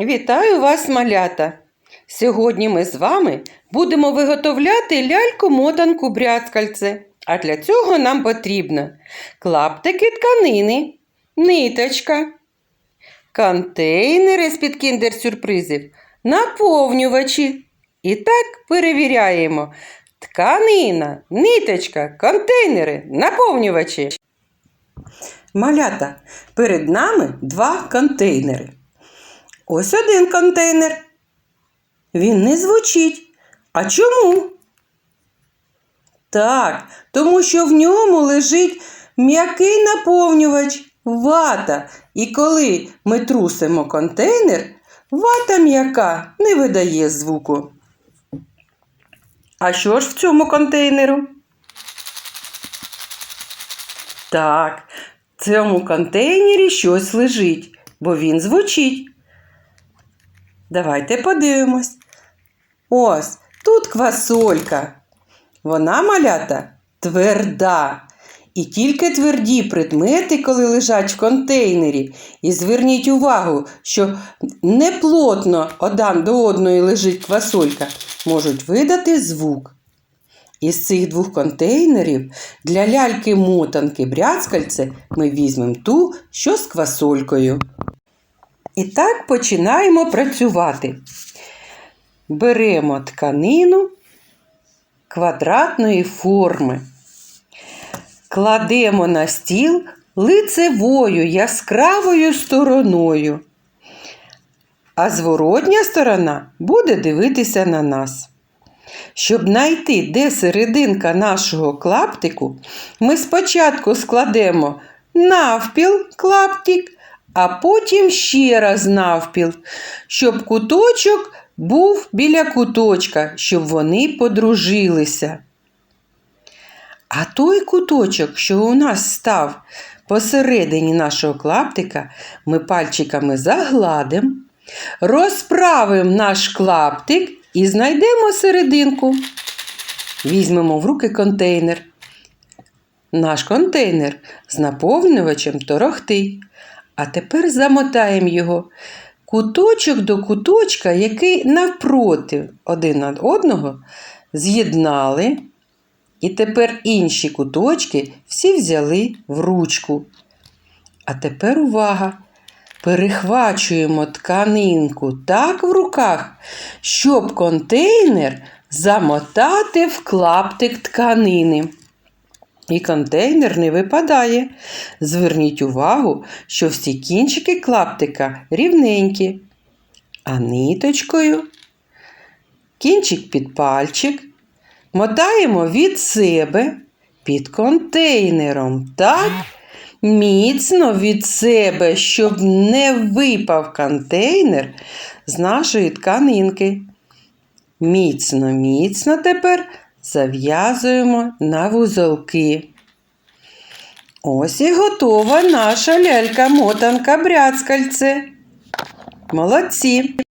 Вітаю вас, малята! Сьогодні ми з вами будемо виготовляти ляльку-мотанку брязкальце. А для цього нам потрібно клаптики тканини, ниточка, контейнери з-під кіндер-сюрпризів, наповнювачі. І так перевіряємо. Тканина, ниточка, контейнери, наповнювачі. Малята, перед нами два контейнери. Ось один контейнер. Він не звучить. А чому? Так, тому що в ньому лежить м'який наповнювач, вата. І коли ми трусимо контейнер, вата м'яка не видає звуку. А що ж в цьому контейнеру? Так, в цьому контейнері щось лежить, бо він звучить. Давайте подивимось. Ось тут квасолька. Вона малята тверда. І тільки тверді предмети, коли лежать в контейнері. І зверніть увагу, що неплотно один до одної лежить квасолька, можуть видати звук. Із цих двох контейнерів для ляльки-мотанки брязкальце ми візьмемо ту, що з квасолькою. І так починаємо працювати. Беремо тканину квадратної форми, кладемо на стіл лицевою яскравою стороною, а зворотня сторона буде дивитися на нас. Щоб знайти, де серединка нашого клаптику, ми спочатку складемо навпіл клаптик, а потім ще раз навпіл, щоб куточок був біля куточка, щоб вони подружилися. А той куточок, що у нас став посередині нашого клаптика, ми пальчиками загладимо, розправимо наш клаптик і знайдемо серединку. Візьмемо в руки контейнер. Наш контейнер з наповнювачем торохтить. А тепер замотаємо його куточок до куточка, який навпроти один одного з'єднали. І тепер інші куточки всі взяли в ручку. А тепер увага! Перехвачуємо тканинку так в руках, щоб контейнер замотати в клаптик тканини. І контейнер не випадає. Зверніть увагу, що всі кінчики клаптика рівненькі. А ниточкою кінчик під пальчик мотаємо від себе під контейнером. Так, міцно від себе, щоб не випав контейнер з нашої тканинки. Міцно, міцно тепер зав'язуємо на вузолки. Ось і готова наша лялька-мотанка бряцкальце. Молодці!